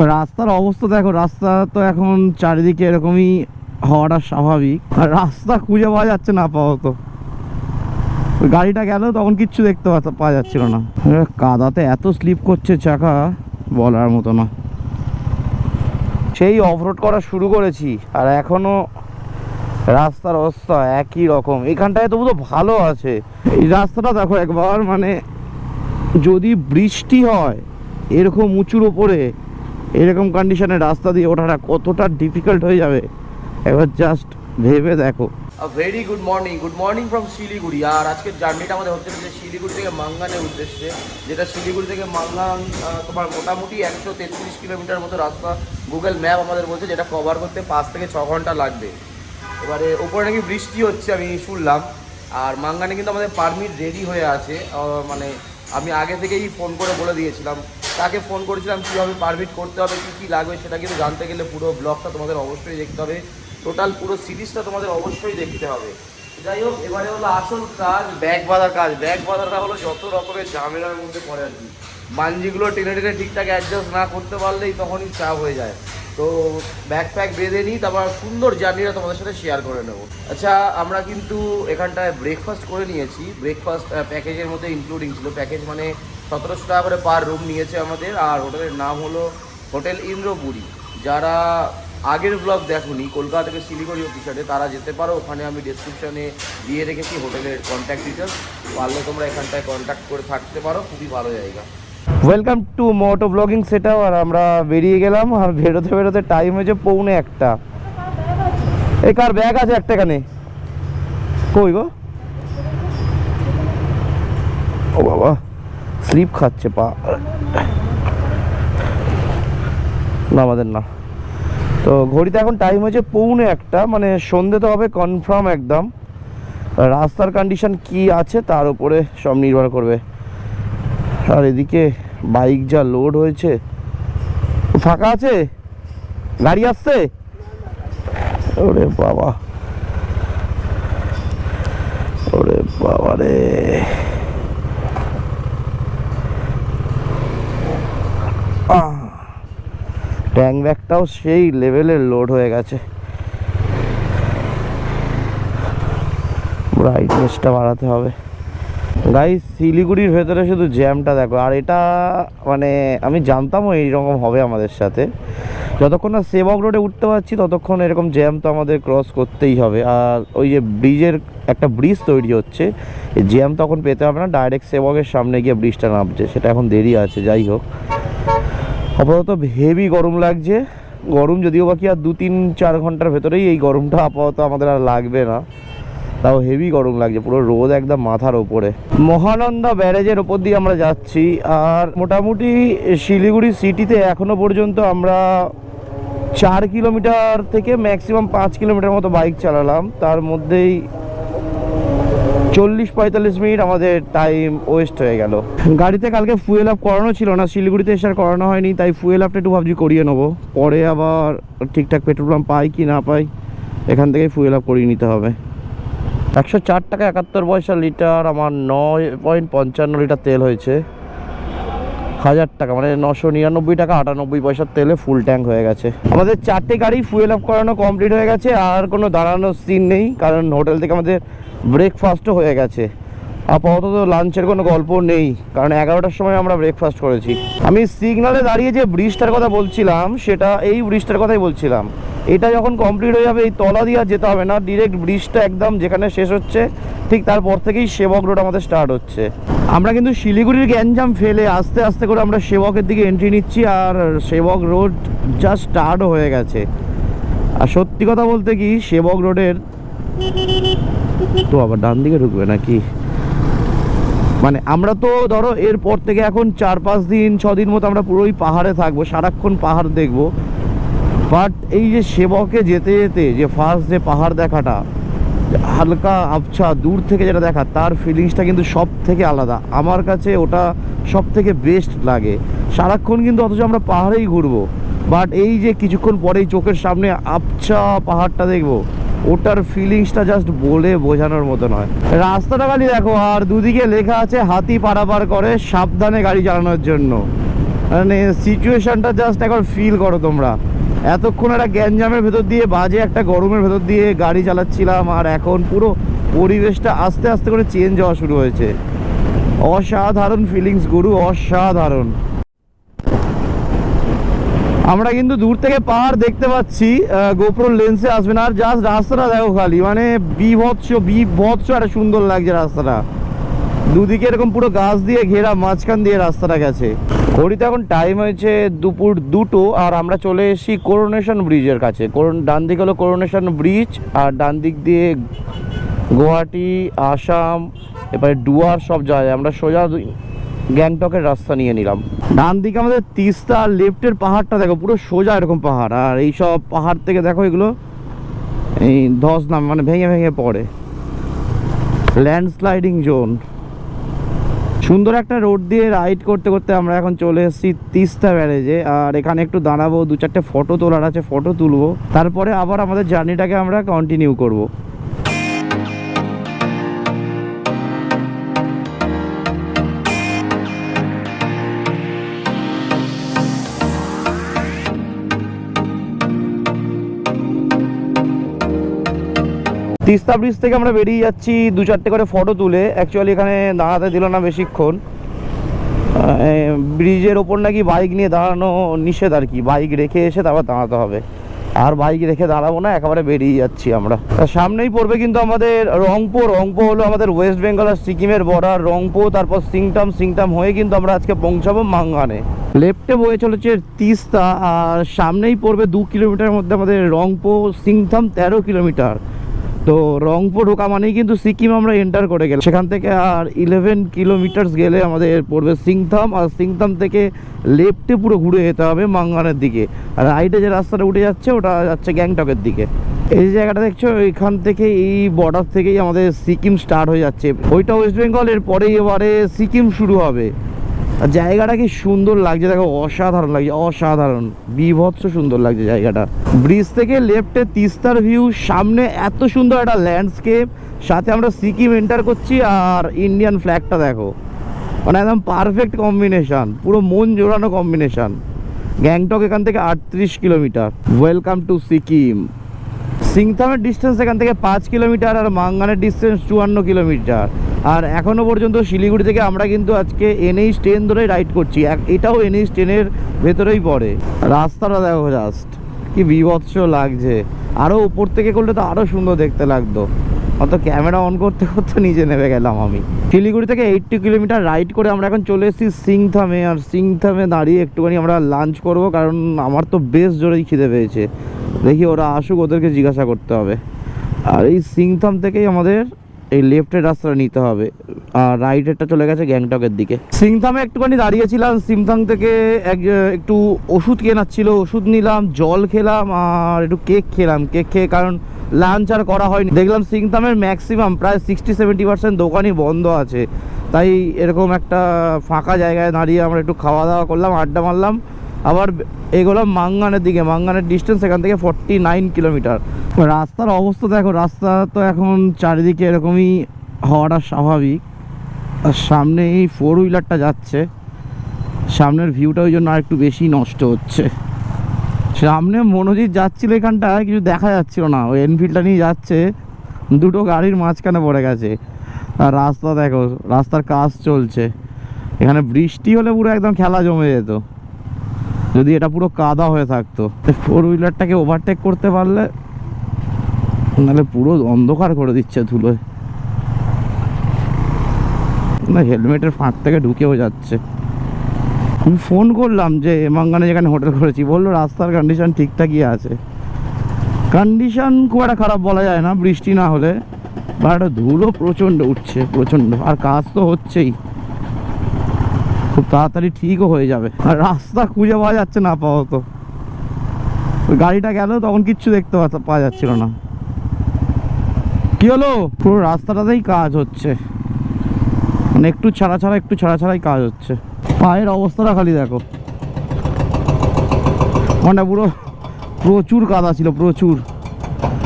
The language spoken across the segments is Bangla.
রাস্তার অবস্থা দেখো, রাস্তা তো এখন চারিদিকে এরকমই হওয়াটা স্বাভাবিক। আর রাস্তা খুঁজে পাওয়া যাচ্ছে না আপাতত। গাড়িটা গেল, তখন কিচ্ছু দেখতে পাওয়া যাচ্ছিল না। কাদাতে এত স্লিপ করছে চাকা, বলার মতো না। সেই অফরোড করা শুরু করেছি, আর এখনও রাস্তার অবস্থা একই রকম। এখানটায় তবু তো ভালো আছে। এই রাস্তাটা দেখো একবার মানে যদি বৃষ্টি হয়, এরকম উঁচুর ওপরে এরকম কন্ডিশনে রাস্তা দিয়ে ওঠাটা কতটা ডিফিকাল্ট হয়ে যাবে? একবার জাস্ট ভেবে দেখো। Very good morning good morning from Siliguri. আর আজকের জার্নিটা আমাদের হচ্ছে যে শিলিগুড়ি থেকে মাঙ্গানের উদ্দেশ্যে, যেটা শিলিগুড়ি থেকে মাঙ্গান তোমার মোটামুটি একশো তেত্রিশ কিলোমিটার মতো রাস্তা গুগল ম্যাপ আমাদের বলছে, যেটা কভার করতে পাঁচ থেকে ছ ঘণ্টা লাগবে। এবারে ওপরে নাকি বৃষ্টি হচ্ছে, আমি শুনলাম। আর মাঙ্গানে কিন্তু আমাদের পারমিট রেডি হয়ে আছে। মানে আমি আগে থেকেই ফোন করে বলে দিয়েছিলাম। তাকে ফোন করেছিলাম, কীভাবে পারমিট করতে হবে, কী কী লাগবে সেটা কিন্তু জানতে গেলে পুরো ব্লগটা তোমাদের অবশ্যই দেখতে হবে। টোটাল পুরো সিরিজটা তোমাদের অবশ্যই দেখতে হবে। যাই হোক, এবারে হলো আসল কাজ ব্যাগ বাঁধার কাজ। ব্যাগ বাঁধাটা হলো যত রকমের ঝামেলার মধ্যে পড়ে আর কি। মানজিগুলো টেনে টেনে ঠিকঠাক অ্যাডজাস্ট না করতে পারলেই তখনই চাপ হয়ে যায়। তো ব্যাগ প্যাক বেঁধে নিই, তারপর সুন্দর জার্নিটা তোমাদের সাথে শেয়ার করে নেব। আচ্ছা আমরা কিন্তু এখানটায় ব্রেকফাস্ট করে নিয়েছি। ব্রেকফাস্ট প্যাকেজের মধ্যে ইনক্লুডিং ছিল। প্যাকেজ মানে সতেরোশো টাকা করে পার রুম নিয়েছে আমাদের। আর হোটেলের নাম হলো হোটেল ইন্দ্রপুরী। যারা আগের ব্লগ দেখুনি, কলকাতা থেকে শিলিগুড়ি অফিসারে তারা যেতে পারো। ওখানে আমি ডিসক্রিপশনে দিয়ে রেখেছি হোটেলের কন্ট্যাক্ট ডিটেলস পারলে তোমরা এখানটায় কন্ট্যাক্ট করে থাকতে পারো। খুবই ভালো জায়গা। ওয়েলকাম টু মোটো ব্লগিং সেটাও আর আমরা বেরিয়ে গেলাম, আর বেরোতে বেরোতে টাইম হয়েছে পৌনে একটা। এই কার ব্যাগ আছে একটা এখানে? কই গো? ও বাবা স্লিপ খাচ্ছে, পা। না, আমাদের না। তো ঘড়িতে এখন টাইম হয়েছে পৌনে একটা মানে সন্ধে তো হবে কনফার্ম একদম। রাস্তার কন্ডিশন কি আছে, তার উপরে সব নির্ভর করবে। আর এদিকে বাইক যা লোড হয়েছে। ফাঁকা আছে? গাড়ি আসছে? ওরে বাবা। ওরে বাবা রে। ট্যাং ব্যাগটাও সেই লেভেলের লোড হয়ে গেছে। ব্রাইটনেসটা বাড়াতে হবে। গাই শিলিগুড়ির ভেতরে শুধু জ্যামটা দেখো, আর এটা মানে আমি জানতামও এইরকম হবে আমাদের সাথে। যতক্ষণ না সেবক রোডে উঠতে পারছি, ততক্ষণ এরকম জ্যাম তো আমাদের ক্রস করতেই হবে। আর ওই যে ব্রিজের একটা ব্রিজ তৈরি হচ্ছে জ্যাম তখন পেতে হবে না ডাইরেক্ট সেবকের সামনে গিয়ে ব্রিজটা নামছে। সেটা এখন দেরি আছে, যাই হোক। আপাতত হেভি গরম লাগছে। গরম যদিও বাকি আর দু তিন চার ঘণ্টার ভেতরেই এই গরমটা আপাতত আমাদের আর লাগবে না। তাও হেভি গরম লাগছে, পুরো রোদ একদম মাথার ওপরে মহানন্দা ব্যারেজের ওপর দিয়ে আমরা যাচ্ছি, আর মোটামুটি শিলিগুড়ি সিটিতে এখনও পর্যন্ত আমরা চার কিলোমিটার থেকে ম্যাক্সিমাম পাঁচ কিলোমিটার মতো বাইক চালালাম। তার মধ্যেই চল্লিশ পঁয়তাল্লিশ মিনিট আমাদের টাইম ওয়েস্ট হয়ে গেল। গাড়িতে কালকে ফুয়েল আপ করানো ছিল না, শিলিগুড়িতে এসে আর করানো হয়নি, তাই ফুয়েল আপটা একটু ভাবছি করিয়ে নেব। পরে আবার ঠিকঠাক পেট্রোল পাম্প পাই কি না পাই, এখান থেকে ফুয়েল আপ করিয়ে নিতে হবে। একশো চার টাকা একাত্তর পয়সা লিটার, আমার নয় পয়েন্ট পঞ্চান্ন লিটার তেল হয়েছে। হাজার টাকা মানে নশো নিরানব্বই টাকা, আটানব্বই পয়সার তেলে ফুল ট্যাঙ্ক হয়ে গেছে। আমাদের চারটে গাড়ি ফুয়েল আপ করানো কমপ্লিট হয়ে গেছে, আর কোনো দাঁড়ানোর সিন নেই, কারণ হোটেল থেকে আমাদের ব্রেকফাস্টও হয়ে গেছে। আপাতত লাঞ্চের কোনো গল্প নেই, কারণ এগারোটার সময় আমরা ব্রেকফাস্ট করেছি। আমি সিগনালে দাঁড়িয়ে যে ব্রিজটার কথা বলছিলাম, সেটা এই ব্রিজটার কথাই বলছিলাম। এটা যখন কমপ্লিট হয়ে যাবে, এই তলা দিয়ে যেতে হবে না ডিরেক্ট ব্রিজটা একদম যেখানে শেষ হচ্ছে, ঠিক তারপর থেকেই সেবক রোড আমাদের স্টার্ট হচ্ছে। আমরা কিন্তু শিলিগুড়ির গ্যাঞ্জাম ফেলে আস্তে আস্তে করে আমরা সেবকের দিকে এন্ট্রি নিচ্ছি, আর সেবক রোড জাস্ট স্টার্ট হয়ে গেছে। আর সত্যি কথা বলতে কি, সেবক রোডের তো আবার ডান দিকে ঢুকবে নাকি? মানে আমরা তো ধরো এরপর থেকে এখন চার পাঁচ দিন, ছ দিন মতো আমরা পুরোই পাহাড়ে থাকব, সারাক্ষণ পাহাড় দেখব। বাট এই যে সেবকে যেতে যেতে, যে ফার্স্ট যে পাহাড় দেখাটা হালকা আবছা, দূর থেকে যেটা দেখা, তার ফিলিংসটা কিন্তু সব থেকে আলাদা। আমার কাছে ওটা সব থেকে বেস্ট লাগে। সারাক্ষণ কিন্তু অথচ আমরা পাহাড়েই ঘুরবো। বাট এই যে কিছুক্ষণ পরেই চোখের সামনে আবছা পাহাড়টা দেখব ওটার ফিলিংসটা জাস্ট বলে বোঝানোর মতো নয়। রাস্তাটা খালি দেখো, আর দুদিকে লেখা আছে, হাতি পারাপার করে সাবধানে গাড়ি চালানোর জন্য। মানে সিচুয়েশনটা জাস্ট একবার ফিল করো তোমরা। এতক্ষণ একটা গ্যাঞ্জামের ভেতর দিয়ে, বাজে একটা গরমের ভেতর দিয়ে গাড়ি চালাচ্ছিলাম, আর এখন পুরো পরিবেশটা আস্তে আস্তে করে চেঞ্জ হওয়া শুরু হয়েছে। অসাধারণ ফিলিংস গুরু, অসাধারণ। আমরা কিন্তু দূর থেকে পাহাড় দেখতে পাচ্ছি গোপ্রো লেন্সে আসবে না। আর জাস্ট রাস্তাটা দেখো খালি মানে বিভৎস বিভৎস একটা সুন্দর লাগছে রাস্তাটা। দুদিকে এরকম পুরো গাছ দিয়ে ঘেরা, মাঝখান দিয়ে রাস্তাটা গেছে। ঘড়িতে এখন টাইম হয়েছে দুপুর দুটো, আর আমরা চলে এসেছি করোনেশন ব্রিজের কাছে। করোন ডান দিক হলো করোনেশন ব্রিজ আর ডান দিক দিয়ে গুয়াহাটি, আসাম, এবারে ডুয়ার সব যায়। আমরা সোজা গ্যাংটকের রাস্তা নিয়ে নিলাম। ডান দিকে আমাদের তিস্তা লেফটের পাহাড়টা দেখো, পুরো সোজা এরকম পাহাড়। আর এই সব পাহাড় থেকে দেখো এগুলো, এই ধস নাম মানে ভেঙে ভেঙে পড়ে। ল্যান্ডস্লাইডিং জোন সুন্দর একটা রোড দিয়ে রাইড করতে করতে আমরা এখন চলে এসেছি তিস্তা ব্যারেজে আর এখানে একটু দাঁড়াবো, দু চারটে ফটো তোলার আছে ফটো তুলবো। তারপরে আবার আমাদের জার্নিটাকে আমরা কন্টিনিউ করব। তিস্তা ব্রিজ থেকে আমরা বেরিয়ে যাচ্ছি দু চারটে করে ফটো তুলে। অ্যাকচুয়ালি এখানে দাঁড়াতে দিল না বেশিক্ষণ। ব্রিজের ওপর নাকি বাইক নিয়ে দাঁড়ানো নিষেধ আর কি। বাইক রেখে এসে তারপর দাঁড়াতে হবে। আর বাইক রেখে দাঁড়াবো না, একেবারে বেরিয়ে যাচ্ছি আমরা। সামনেই পড়বে কিন্তু আমাদের রংপো রংপো হলো আমাদের ওয়েস্ট বেঙ্গল আর সিকিমের বর্ডার রংপো তারপর সিংটাম সিংটাম হয়ে কিন্তু আমরা আজকে পৌঁছাবো মাঙ্গানে। লেফটে বয়ে চলেছে তিস্তা। আর সামনেই পড়বে দু কিলোমিটার মধ্যে আমাদের রংপো সিংথাম তেরো কিলোমিটার তো রংপুর ঢোকা মানেই কিন্তু সিকিম আমরা এন্টার করে গেলাম। সেখান থেকে আর ইলেভেন কিলোমিটার্স গেলে আমাদের পড়বে সিংথাম আর সিংথাম থেকে লেফটে পুরো ঘুরে যেতে হবে মাঙ্গানের দিকে। আর রাইটে যে রাস্তাটা উঠে যাচ্ছে, ওটা যাচ্ছে গ্যাংটকের দিকে। এই জায়গাটা দেখছ, এখান থেকে এই বর্ডার থেকেই আমাদের সিকিম স্টার্ট হয়ে যাচ্ছে। ওইটা ওয়েস্ট বেঙ্গল এর পরেই এবারে সিকিম শুরু হবে। আর জায়গাটা কি সুন্দর লাগছে? দেখো, অসাধারণ লাগছে, অসাধারণ। বিভৎস সুন্দর লাগছে জায়গাটা। ব্রিজ থেকে লেফটে তিস্তার ভিউ সামনে এত সুন্দর একটা ল্যান্ডস্কেপ সাথে আমরা সিকিম এন্টার করছি আর ইন্ডিয়ান ফ্ল্যাগটা দেখো। মানে একদম পারফেক্ট কম্বিনেশন পুরো মন জোড়ানো কম্বিনেশন গ্যাংটক এখান থেকে আটত্রিশ কিলোমিটার। ওয়েলকাম টু সিকিম সিংথামের ডিস্টেন্স এখান থেকে পাঁচ কিলোমিটার আর মাঙ্গানের ডিস্টেন্স চুয়ান্ন কিলোমিটার আর এখনও পর্যন্ত শিলিগুড়ি থেকে আমরা কিন্তু আজকে এনএইচ ট্রেন ধরেই রাইড করছি। এটাও এনএইচ ট্রেনের ভেতরেই পড়ে। রাস্তাটা দেখো জাস্ট কি বিভৎস লাগছে। আরও উপর থেকে করলে তো আরও সুন্দর দেখতে লাগতো। অত ক্যামেরা অন করতে করতে নিচে নেমে গেলাম আমি। শিলিগুড়ি থেকে এইটটি কিলোমিটার রাইড করে আমরা এখন চলে এসেছি সিংথামে আর সিংথামে দাঁড়িয়ে একটুখানি আমরা লাঞ্চ করব, কারণ আমার তো বেশ জোরেই খিদে পেয়েছে। দেখি ওরা আসুক, ওদেরকে জিজ্ঞাসা করতে হবে। আর এই সিংথাম থেকেই আমাদের এই লেফটের রাস্তাটা নিতে হবে। আর রাইটেরটা চলে গেছে গ্যাংটকের দিকে। সিংথামে একটুখানি দাঁড়িয়েছিলাম, সিংথাম থেকে এক, একটু ওষুধ কেনার ছিল ওষুধ নিলাম, জল খেলাম, আর একটু কেক খেলাম। কেক খেয়ে কারণ লাঞ্চ আর করা হয়নি। দেখলাম সিংথামের ম্যাক্সিমাম প্রায় সিক্সটি সেভেন্টি পার্সেন্ট দোকানই বন্ধ আছে। তাই এরকম একটা ফাঁকা জায়গায় দাঁড়িয়ে আমরা একটু খাওয়া দাওয়া করলাম, আড্ডা মারলাম। আবার এগুলো মাঙ্গানের দিকে, মাঙ্গানের ডিস্টেন্স এখান থেকে ফর্টি নাইন কিলোমিটার রাস্তার অবস্থা দেখো, রাস্তা তো এখন চারিদিকে এরকমই হওয়াটা স্বাভাবিক। আর সামনে এই ফোর হুইলারটা যাচ্ছে, সামনের ভিউটা ওই জন্য আর একটু বেশি নষ্ট হচ্ছে। সামনে মনোজিৎ যাচ্ছিল এখানটায়, কিছু দেখা যাচ্ছিল না। ওই এনফিল্ডটা নিয়ে যাচ্ছে, দুটো গাড়ির মাঝখানে পড়ে গেছে। আর রাস্তা দেখো, রাস্তার কাজ চলছে। এখানে বৃষ্টি হলে পুরো একদম খেলা জমে যেত। যদি এটা পুরো কাদা হয়ে থাকতো। ফোর হুইলারটাকে ওভারটেক করতে পারলে, নাহলে পুরো অন্ধকার করে দিচ্ছে ধুলোয়। না, হেলমেটের ফাঁক থেকে ঢুকেও যাচ্ছে। আমি ফোন করলাম যে, এমাঙ্গানে যেখানে হোটেল করেছি, বলল রাস্তার কন্ডিশন ঠিকঠাকই আছে। কন্ডিশন খুব একটা খারাপ বলা যায় না, বৃষ্টি না হলে বা একটা ধুলো প্রচণ্ড উঠছে, প্রচণ্ড। আর কাজ তো হচ্ছেই। খুব তাড়াতাড়ি ঠিকও হয়ে যাবে। আর রাস্তা খুঁজে পাওয়া যাচ্ছে না আপাতত। ওই গাড়িটা গেল, তখন কিচ্ছু দেখতে পাওয়া যাচ্ছিল না। কি হলো? পুরো রাস্তাটাতেই কাজ হচ্ছে। মানে একটু ছাড়া ছাড়া, একটু ছাড়া ছাড়াই কাজ হচ্ছে। পায়ের অবস্থাটা খালি দেখো। মানে পুরো প্রচুর কাদা ছিল, প্রচুর।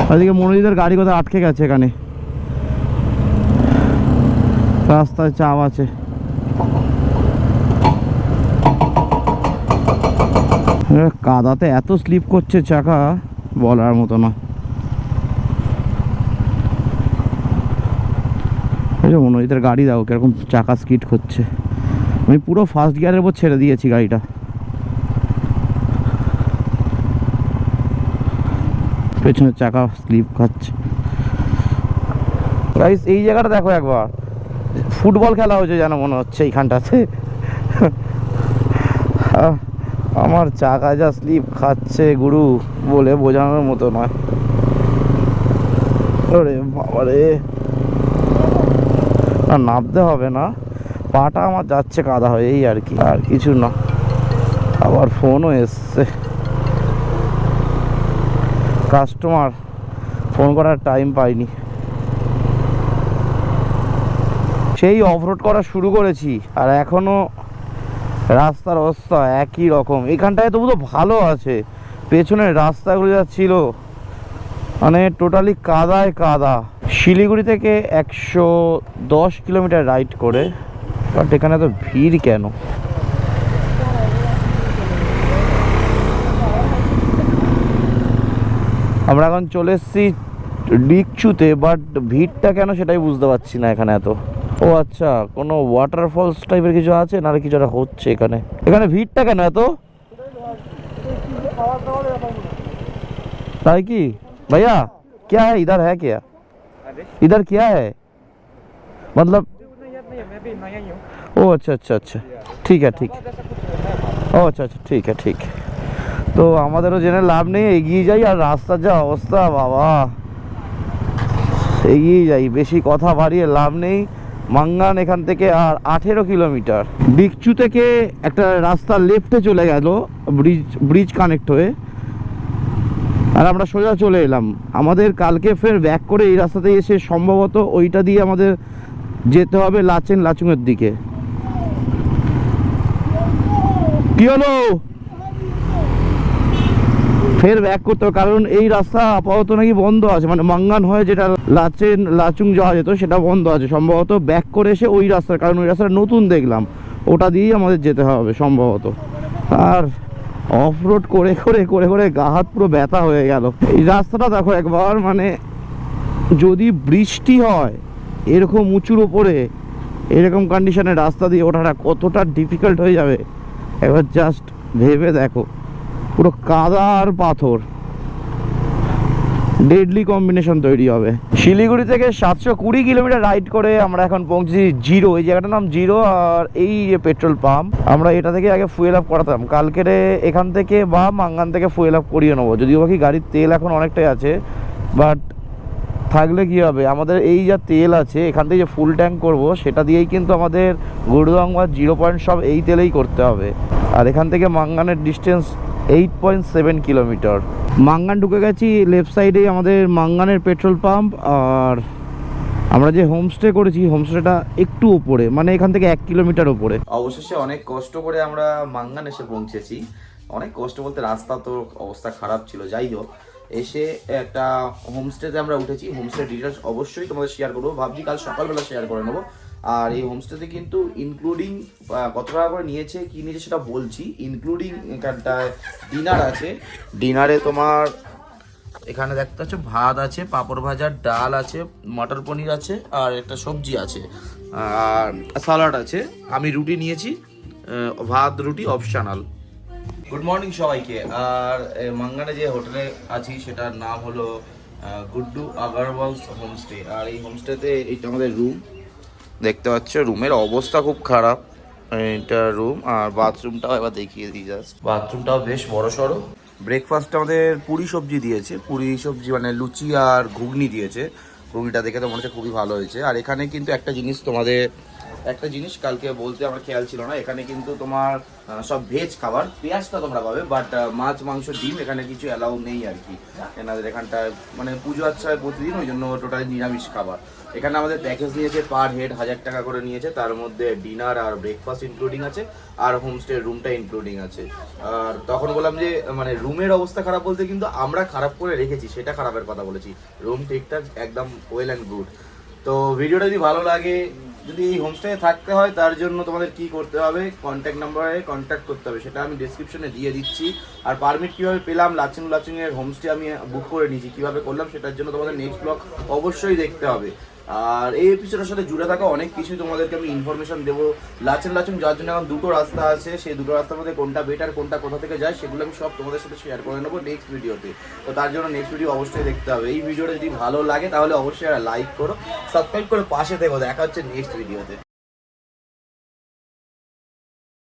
ওইদিকে মনোজিদের গাড়ি কোথায় আটকে গেছে এখানে। রাস্তায় চাপ আছে। কাদাতে এত স্লিপ করছে চাকা, বলার মতো না। এই মনোজিতের গাড়ি দাও কীরকম চাকা স্কিট করছে। আমি পুরো ফার্স্ট গিয়ারের উপর ছেড়ে দিয়েছি গাড়িটা। পেছনের চাকা স্লিপ খাচ্ছে। গাইস এই জায়গাটা দেখো একবার। ফুটবল খেলা হয়েছে যেন মনে হচ্ছে এইখানটাতে। আমার চাকা যা স্লিপ খাচ্ছে গুরু বলে বোঝানোর মতো নয়। বাবারে। না, নামতে হবে না। পাটা আমার যাচ্ছে কাদা হয়ে, এই আর কি, আর কিছু না। আবার ফোনও এসছে। কাস্টমার, ফোন করার টাইম পাইনি। সেই অফরোড করা শুরু করেছি, আর এখনও রাস্তার অবস্থা একই রকম। এখানটায় তবু তো ভালো আছে। পেছনের রাস্তাগুলো যা ছিল মানে টোটালি কাদায় কাদা। শিলিগুড়ি থেকে একশো দশ কিলোমিটার রাইড করে বাট এখানে তো ভিড় কেন? আমরা এখন চলে এসেছি ডিকচুতে বাট ভিড়টা কেন সেটাই বুঝতে পারছি না এখানে এত। ও আচ্ছা কোনো ওয়াটারফলস টাইপের কিছু আছে নাহলে কিছু একটা হচ্ছে এখানে এখানে ভিড়টা কেন এত ताई की भैया क्या है इधर है क्या इधर क्या है मतलब मैं भी नया ही हूँ ओ अच्छा अच्छा अच्छा ঠিক আছে ঠিক ও আচ্ছা আচ্ছা ঠিক আছে ঠিক তো আমাদেরও জেনে লাভ নেই এগিয়ে যাই আর রাস্তার যা অবস্থা বাবা এগিয়ে যাই বেশি কথা বাড়িয়ে লাভ নেই মাঙ্গান এখান থেকে আর আঠেরো কিলোমিটার। ডিকচু থেকে একটা রাস্তা লেফটে চলে গেল ব্রিজ ব্রিজ কানেক্ট হয়ে। আর আমরা সোজা চলে এলাম। আমাদের কালকে ফের ব্যাক করে এই রাস্তাতে এসে সম্ভবত ওইটা দিয়ে আমাদের যেতে হবে লাচেন লাচুংয়ের দিকে। কি হলো? ফের ব্যাক করতে হবে। কারণ এই রাস্তা আপাতত নাকি বন্ধ আছে। মানে মাঙ্গান হয়ে যেটা লাচেন, লাচুং যাওয়া যেত, সেটা বন্ধ আছে। সম্ভবত ব্যাক করে এসে ওই রাস্তা কারণ ওই রাস্তাটা নতুন দেখলাম। ওটা দিয়েই আমাদের যেতে হবে সম্ভবত। আর অফ রোড করে করে করে করে গা হাত পুরো ব্যথা হয়ে গেল। এই রাস্তাটা দেখো একবার মানে যদি বৃষ্টি হয়, এরকম উঁচুর ওপরে এরকম কন্ডিশনে রাস্তা দিয়ে ওঠাটা কতটা ডিফিকাল্ট হয়ে যাবে? একবার জাস্ট ভেবে দেখো। পুরো কাদা আর পাথর। ডেডলি কম্বিনেশন তৈরি হবে। শিলিগুড়ি থেকে সাতশো কুড়ি কিলোমিটার রাইড করে আমরা এখন পৌঁছেছি জিরো এই জায়গাটার নাম জিরো আর এই যে পেট্রোল পাম্প আমরা এটা থেকে আগে ফুয়েল আপ করাতাম। কালকেরে এখান থেকে বা মাঙ্গান থেকে ফুয়েল আপ করিয়ে নেব। যদিও বাকি গাড়ির তেল এখন অনেকটাই আছে বাট থাকলে কি হবে? আমাদের এই যা তেল আছে, এখান থেকে যে ফুল ট্যাঙ্ক করব, সেটা দিয়েই কিন্তু আমাদের গুরুদং বা জিরো পয়েন্ট সব এই তেলেই করতে হবে। আর এখান থেকে মাঙ্গানের distance eight point seven kilometre Mangan ঢুকে গেছি লেফট সাইডেই আমাদের মাঙ্গানের পেট্রোল পাম্প আর আমরা যে হোমস্টে করেছি হোমস্টেটা একটু ওপরে মানে এখান থেকে এক কিলোমিটার ওপরে অবশেষে অনেক কষ্ট করে আমরা মাঙ্গান এসে পৌঁছেছি। অনেক কষ্ট বলতে রাস্তা তো অবস্থা খারাপ ছিল, যাই হোক, এসে একটা হোমস্টেতে আমরা উঠেছি। হোমস্টে ডিটেলস অবশ্যই তোমাদের শেয়ার করব। ভাবছি কাল সকালবেলা শেয়ার করে নেব। আর এই হোমস্টেতে কিন্তু ইনক্লুডিং কত টাকা করে নিয়েছে, কি নিয়েছে সেটা বলছি। ইনক্লুডিং এখানটায় ডিনার আছে। ডিনারে তোমার, এখানে দেখতে পাচ্ছ, ভাত আছে, পাঁপড় ভাজার ডাল আছে, মটর পনির আছে, আর একটা সবজি আছে। আর সালাড আছে। আমি রুটি নিয়েছি ভাত, রুটি অপশনাল গুড মর্নিং সবাইকে। আর মাঙ্গানে যে হোটেলে আছি, সেটার নাম হলো গুড্ডু আগারওয়ালস হোমস্টে আর এই হোমস্টেতে এইটা আমাদের রুম দেখতে পাচ্ছ রুমের অবস্থা খুব খারাপ। এটা রুম আর বাথরুমটাও এবার দেখিয়ে দিই জাস্ট বাথরুমটাও বেশ বড় সড়ো। ব্রেকফাস্ট আমাদের পুরি সবজি দিয়েছে। পুরি সবজি মানে লুচি আর ঘুগনি দিয়েছে। ঘুগনিটা দেখে তো মনে হচ্ছে খুবই ভালো হয়েছে। আর এখানে কিন্তু একটা জিনিস তোমাদের একটা জিনিস কালকে বলতে আমার খেয়াল ছিল না, এখানে কিন্তু তোমার সব ভেজ খাবার, পেঁয়াজটা তোমরা পাবে বাট মাছ, মাংস, ডিম, এখানে কিছু অ্যালাউ নেই আর কি। এনাদের এখানটায় মানে পুজো আচ্ছা প্রতিদিন, ওই জন্য টোটালি নিরামিষ খাবার। এখানে আমাদের প্যাকেজ নিয়েছে পার হেড হাজার টাকা করে নিয়েছে, তার মধ্যে ডিনার আর ব্রেকফাস্ট ইনক্লুডিং আছে, আর হোমস্টে রুমটা ইনক্লুডিং আছে। আর তখন বললাম যে মানে রুমের অবস্থা খারাপ বলতে কিন্তু আমরা খারাপ করে রেখেছি, সেটা খারাপের কথা বলেছি। রুম ঠিকঠাক, একদম ওয়েল অ্যান্ড গুড তো ভিডিওটা যদি ভালো লাগে যদি এই হোমস্টে থাকতে হয়, তার জন্য তোমাদের কি করতে হবে? কন্ট্যাক্ট নাম্বারে কন্ট্যাক্ট করতে হবে। সেটা আমি ডিসক্রিপশনে দিয়ে দিচ্ছি। আর পারমিট কীভাবে পেলাম লাচিং লাচিং এর হোমস্টে আমি বুক করে নিয়েছি, কীভাবে করলাম, সেটার জন্য তোমাদের নেক্সট ব্লগ অবশ্যই দেখতে হবে। আর এই এপিসোডের সাথে জুড়ে থাকা অনেক কিছু তোমাদেরকে আমি ইনফরমেশন দেবো। লাচেন লাচুন যাওয়ার জন্য এখন দুটো রাস্তা আছে, সেই দুটো রাস্তার মধ্যে কোনটা বেটার কোনটা কোথা থেকে যায়, সেগুলো আমি সব তোমাদের সাথে শেয়ার করে নেব নেক্সট ভিডিওতে তো তার জন্য নেক্সট ভিডিও অবশ্যই দেখতে হবে। এই ভিডিওটা যদি ভালো লাগে, তাহলে অবশ্যই লাইক করো সাবস্ক্রাইব করে পাশে থেকো। দেখা হচ্ছে নেক্সট ভিডিওতে